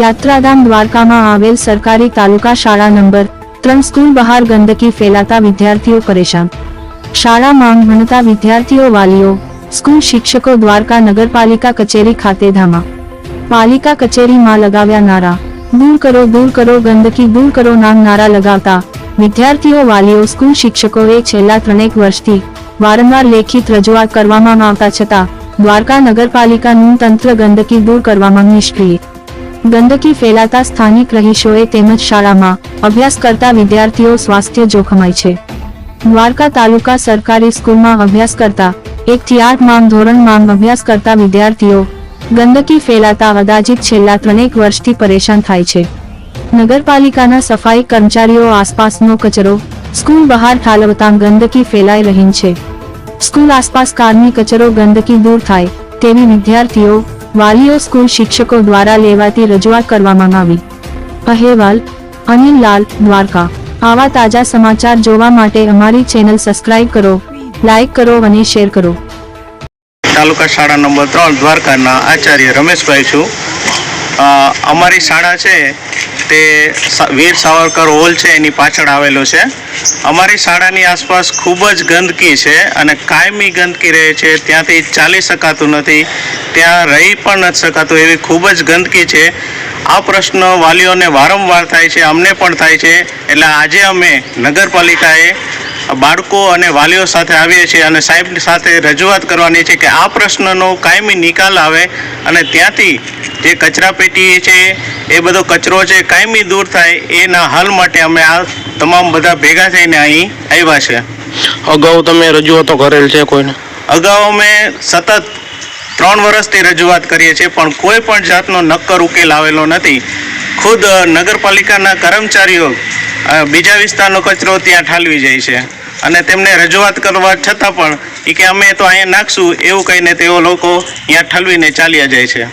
યાત્રાધામ દ્વારકામાં આવેલ સરકારી તાલુકા શાળા નંબર ત્રણ સ્કૂલ બહાર ગંદકી ફેલાતા વિદ્યાર્થીઓ પરેશાન. શાળામાં ભણતા વિદ્યાર્થીઓ વાલીઓ, સ્કૂલ શિક્ષકો દ્વારકા નગરપાલિકા કચેરી ખાતે ધામા. પાલિકા કચેરીમાં લગાવ્યા નારા. દૂર કરો દૂર કરો, ગંદકી દૂર કરો નામ નારા લગાવતા વિદ્યાર્થીઓ વાલીઓ, સ્કૂલ શિક્ષકોએ છેલ્લા ત્રણેક વર્ષથી વારંવાર લેખિત રજૂઆત કરવામાં આવતા છતાં દ્વારકા નગરપાલિકાનું તંત્ર ગંદકી દૂર કરવામાં નિષ્ક્રિય. ગંદકી ફેલાતા સ્થાનિક રહીશોએ તેમજ શાળામાં અભ્યાસ કરતા વિદ્યાર્થીઓ સ્વાસ્થ્ય જોખમાય છે. દ્વારકા તાલુકા સરકારી સ્કૂલમાં અભ્યાસ કરતા એક થી આઠ માંગ ધોરણમાં અભ્યાસ કરતા વિદ્યાર્થીઓ ગંદકી ફેલાતા અદાજિત છેલ્લા ત્રણેક વર્ષથી પરેશાન થાય છે. નગરપાલિકાના સફાઈ કર્મચારીઓ આસપાસનો કચરો સ્કૂલ બહાર ઠાલવતા ગંદકી ફેલાઈ રહી છે. સ્કૂલ આસપાસ કારની કચરો ગંદકી દૂર થાય તેવી વિદ્યાર્થીઓ વાલીઓ સ્કૂલ શિક્ષકો દ્વારા લેવાતી રજૂઆત કરવામાં આવી. અહેવાલ અનિલ લાલ દ્વારકા. આવા તાજા સમાચાર જોવા માટે અમારી ચેનલ સબસ્ક્રાઇબ કરો લાઈક કરો અને શેર કરો. તાલુકા શાળા નંબર ત્રણ દ્વારકાના આચાર્ય રમેશભાઈ છું. અમારી શાળા છે તે વીર સાવરકર હોલ છે, એની પાછળ આવેલો છે. અમારી શાળાની આસપાસ ખૂબ જ ગંદકી છે અને કાયમી ગંદકી રહે છે. ત્યાંથી ચાલી શકાતું નથી. ત્યાં રહી પણ નથી શકાતું એવી ખૂબ જ ગંદકી છે. આ પ્રશ્ન વાલીઓને વારંવાર થાય છે, અમને પણ થાય છે. એટલે આજે અમે નગરપાલિકાએ બાળકો અને વાલીઓ સાથે આવીએ છીએ અને સાહેબ સાથે રજૂઆત કરવાની છે કે આ પ્રશ્નનો કાયમી નિકાલ આવે અને ત્યાંથી જે કચરા પેટી છે એ બધો કચરો છે કાયમી દૂર થાય એના હલ માટે અમે આ તમામ બધા ભેગા થઈને અહીં આવ્યા છે. અગાઉ તમે રજૂઆતો કરેલ છે કોઈને? અગાઉ અમે સતત ત્રણ વર્ષથી રજૂઆત કરીએ છીએ, પણ કોઈ પણ જાતનો નક્કર ઉકેલ આવેલો નથી. ખુદ નગરપાલિકાના કર્મચારીઓ બીજા વિસ્તારનો કચરો ત્યાં ઠાલવી જાય છે. અને તેમને રજૂઆત કરવા છતાં પણ એ કે અમે તો અહીંયા નાખશું એવું કહીને તેઓ લોકો અહીંયા ઠલવીને ચાલ્યા જાય છે.